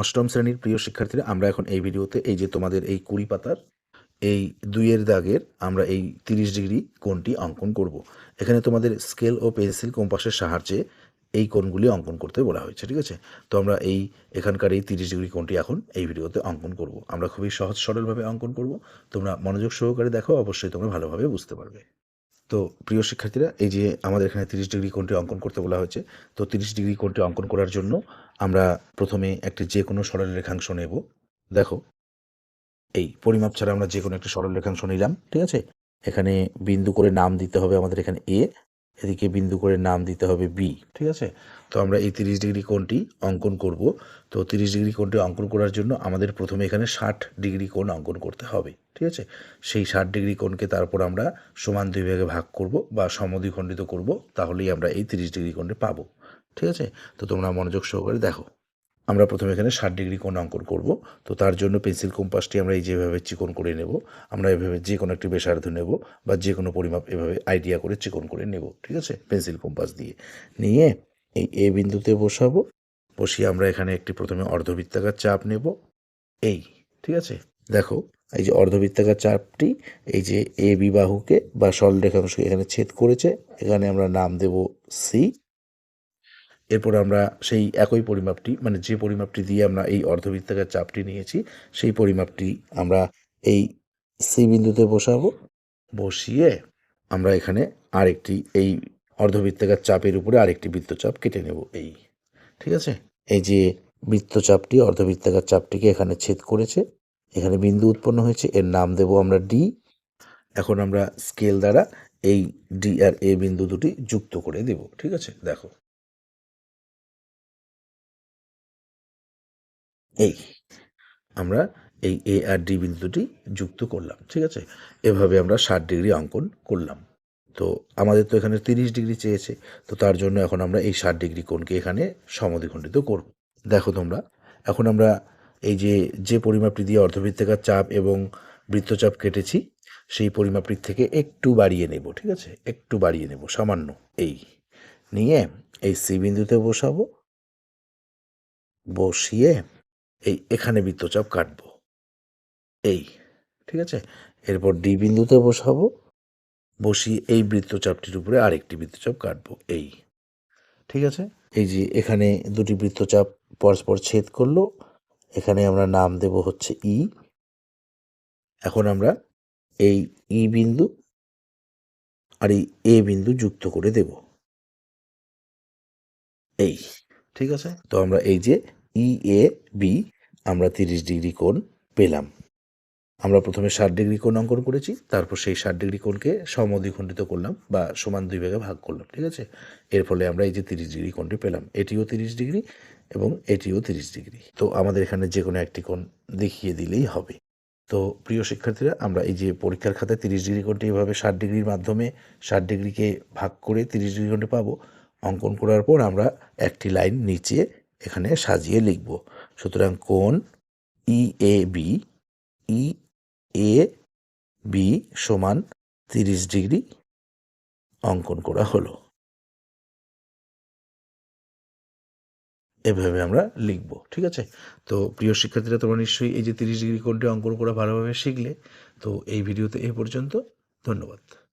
অষ্টম শ্রেণির প্রিয় শিক্ষার্থীরা, আমরা এখন এই ভিডিওতে এই যে তোমাদের এই কুড়ি পাতার, এই দুইয়ের দাগের আমরা এই তিরিশ ডিগ্রি কোণটি অঙ্কন করব। এখানে তোমাদের স্কেল ও পেন্সিল কম্পাসের সাহায্যে এই কোণগুলি অঙ্কন করতে বলা হয়েছে, ঠিক আছে তো আমরা এই এখানকার এই তিরিশ ডিগ্রি কোণটি এখন এই ভিডিওতে অঙ্কন করব। আমরা খুবই সহজ সরলভাবে অঙ্কন করব তোমরা মনোযোগ সহকারে দেখো, অবশ্যই তোমরা ভালোভাবে বুঝতে পারবে তো প্রিয় শিক্ষার্থীরা, এই যে আমাদের এখানে তিরিশ ডিগ্রি কোণটি অঙ্কন করতে বলা হয়েছে, তো তিরিশ ডিগ্রি কোণটি অঙ্কন করার জন্য আমরা প্রথমে একটি যে কোনো সরল রেখাংশ নেব। দেখো, এই পরিমাপ ছাড়া আমরা যে কোনো একটি সরল রেখাংশ নিলাম, ঠিক আছে? এখানে বিন্দু করে নাম দিতে হবে আমাদের এখানে এ এদিকে বিন্দু করে নাম দিতে হবে বি ঠিক আছে? তো আমরা এই তিরিশ ডিগ্রি কোণটি অঙ্কন করব। তো তিরিশ ডিগ্রি কোণটি অঙ্কন করার জন্য আমাদের প্রথমে এখানে ষাট ডিগ্রি কোণ অঙ্কন করতে হবে, ঠিক আছে? সেই ষাট ডিগ্রি কোণকে তারপর আমরা সমান দুই ভাগে ভাগ করব বা সমদ্বিখণ্ডিত করব, তাহলেই আমরা এই তিরিশ ডিগ্রি কোণটি পাবো, ঠিক আছে? তো তোমরা মনোযোগ সহকারে দেখো। আমরা প্রথমে এখানে ষাট ডিগ্রি কোণ অঙ্কন করব। তো তার জন্য পেন্সিল কম্পাসটি আমরা এই যেভাবে চিকন করে নেব, আমরা এভাবে যে কোনো একটি বেসার্ধ নেব বা যে কোনো পরিমাপ এভাবে আইডিয়া করে চিকন করে নেব, ঠিক আছে? পেন্সিল কম্পাস দিয়ে। নিয়ে এই এ বিন্দুতে বসাবো। বসিয়ে আমরা এখানে একটি প্রথমে অর্ধবৃত্তাকার চাপ নেব। এই, ঠিক আছে? দেখো, এই যে অর্ধবৃত্তাকার চাপটি, এই যে এ বিবাহুকে বা সরল রেখাংশকে এখানে ছেদ করেছে, এখানে আমরা নাম দেব সি এরপর আমরা সেই একই পরিমাপটি মানে যে পরিমাপটি দিয়ে আমরা এই অর্ধবৃত্তাকার চাপটি নিয়েছি, সেই পরিমাপটি আমরা এই সি বিন্দুতে বসাবো। বসিয়ে আমরা এখানে আরেকটি, এই অর্ধবৃত্তাকার চাপের উপরে আরেকটি বৃত্তচাপ কেটে নেব, এই। ঠিক আছে? এই যে বৃত্তচাপটি, অর্ধবৃত্তাকার চাপটিকে এখানে ছেদ করেছে, এখানে বিন্দু উৎপন্ন হয়েছে, এর নাম দেব আমরা ডি এখন আমরা স্কেল দ্বারা এই ডি আর এ বিন্দু দুটি যুক্ত করে দেব, ঠিক আছে? দেখো। এই, আমরা এই এ আর ডি বিন্দুটি যুক্ত করলাম, ঠিক আছে? এভাবে আমরা ষাট ডিগ্রি অঙ্কন করলাম। তো আমাদের তো এখানে তিরিশ ডিগ্রি চেয়েছে, তো তার জন্য এখন আমরা এই ষাট ডিগ্রি কোণকে এখানে সমদ্বিখণ্ডিত করব। দেখো তোমরা, এখন আমরা এই যে যে পরিমাপটি দিয়ে অর্ধবৃত্তাকার চাপ এবং বৃত্তচাপ কেটেছি, সেই পরিমাপটির থেকে একটু বাড়িয়ে নেব, ঠিক আছে? একটু বাড়িয়ে নেব, সামান্য। এই নিয়ে এই সি বিন্দুতে বসাবো, বসিয়ে এই এখানে বৃত্তচাপ কাটবো। এই, ঠিক আছে? এরপর ডি বিন্দুতে বসাবো। বসিয়ে এই বৃত্তচাপটির উপরে আরেকটি বৃত্তচাপ কাটবো। এই, ঠিক আছে? এই যে এখানে দুটি বৃত্তচাপ পরস্পর ছেদ করল, এখানে আমরা নাম দেব হচ্ছে ই। এখন আমরা এই ই বিন্দু আর এই এ বিন্দু যুক্ত করে দেব। এই, ঠিক আছে? তো আমরা এই যে ই এ বি আমরা তিরিশ ডিগ্রি কোণ পেলাম। আমরা প্রথমে ষাট ডিগ্রি কোণ অঙ্কন করেছি, তারপর সেই ষাট ডিগ্রি কোণকে সমদ্বিখণ্ডিত করলাম বা সমান দুই ভাগে ভাগ করলাম, ঠিক আছে? এর ফলে আমরা এই যে তিরিশ ডিগ্রি কোণটি পেলাম, এটিও তিরিশ ডিগ্রি এবং এটিও তিরিশ ডিগ্রি। তো আমাদের এখানে যে কোনো একটি কোণ দেখিয়ে দিলেই হবে। তো প্রিয় শিক্ষার্থীরা, আমরা এই যে পরীক্ষার খাতায় তিরিশ ডিগ্রি কোণটি এভাবে ষাট ডিগ্রির মাধ্যমে ষাট ডিগ্রিকে ভাগ করে তিরিশ ডিগ্রি কোণটি পাবো, অঙ্কন করার পর আমরা একটি লাইন নিচে এখানে সাজিয়ে লিখব। সুতরাং কোন? ই A B E A B সমান তিরিশ ডিগ্রি অঙ্কন করা হলো। এভাবে আমরা লিখব, ঠিক আছে? তো প্রিয় শিক্ষার্থীরা, তোমরা নিশ্চয়ই এই যে তিরিশ ডিগ্রি কোণটি অঙ্কন করা ভালোভাবে শিখলে। তো এই ভিডিওতে এই পর্যন্ত, ধন্যবাদ।